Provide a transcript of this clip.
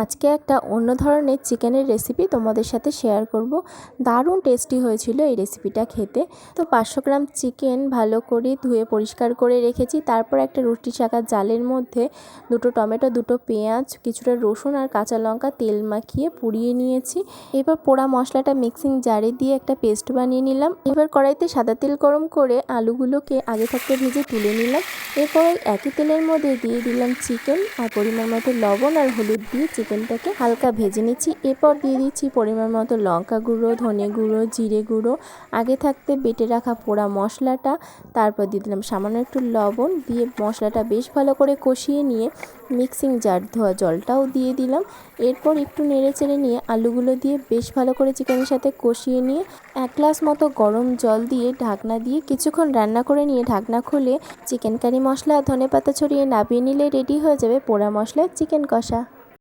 আজকে একটা অন্য ধরনের চিকেনের রেসিপি তোমাদের সাথে শেয়ার করব। দারুণ টেস্টি হয়েছিল এই রেসিপিটা খেতে। তো পাঁচশো গ্রাম চিকেন ভালো করে ধুয়ে পরিষ্কার করে রেখেছি। তারপর একটা রুটি চাকার জালের মধ্যে দুটো টমেটো, দুটো পেঁয়াজ, কিছুটা রসুন আর কাঁচা লঙ্কা তেল মাখিয়ে পুড়িয়ে নিয়েছি। এবার পোড়া মশলাটা মিক্সিং জারে দিয়ে একটা পেস্ট বানিয়ে নিলাম। এবার কড়াইতে সাদা তেল গরম করে আলুগুলোকে আগে থাকতে ভেজে তুলে নিলাম। এরপর একই তেলের মধ্যে দিয়ে দিলাম চিকেন আর পরিমাণ মতো লবণ আর হলুদ দিয়ে চিকেনটাকে হালকা ভেজে নিচ্ছি। এরপর দিয়ে দিচ্ছি পরিমাণ মতো লঙ্কা গুঁড়ো, ধনে গুঁড়ো, জিরে গুঁড়ো, আগে থাকতে বেটে রাখা পোড়া মশলাটা, তারপর দিয়ে দিলাম সামান্য একটু লবণ দিয়ে মশলাটা বেশ ভালো করে কষিয়ে নিয়ে মিক্সিং জার ধোয়া জলটাও দিয়ে দিলাম। এরপর একটু নেড়ে চেড়ে নিয়ে আলুগুলো দিয়ে বেশ ভালো করে চিকেনের সাথে কষিয়ে নিয়ে এক গ্লাস মতো গরম জল দিয়ে ঢাকনা দিয়ে কিছুক্ষণ রান্না করে নিয়ে ঢাকনা খুলে চিকেন কারি মশলা ধনে পাতা ছড়িয়ে নাবিয়ে নিলে রেডি হয়ে যাবে পোড়া মশলার চিকেন কষা।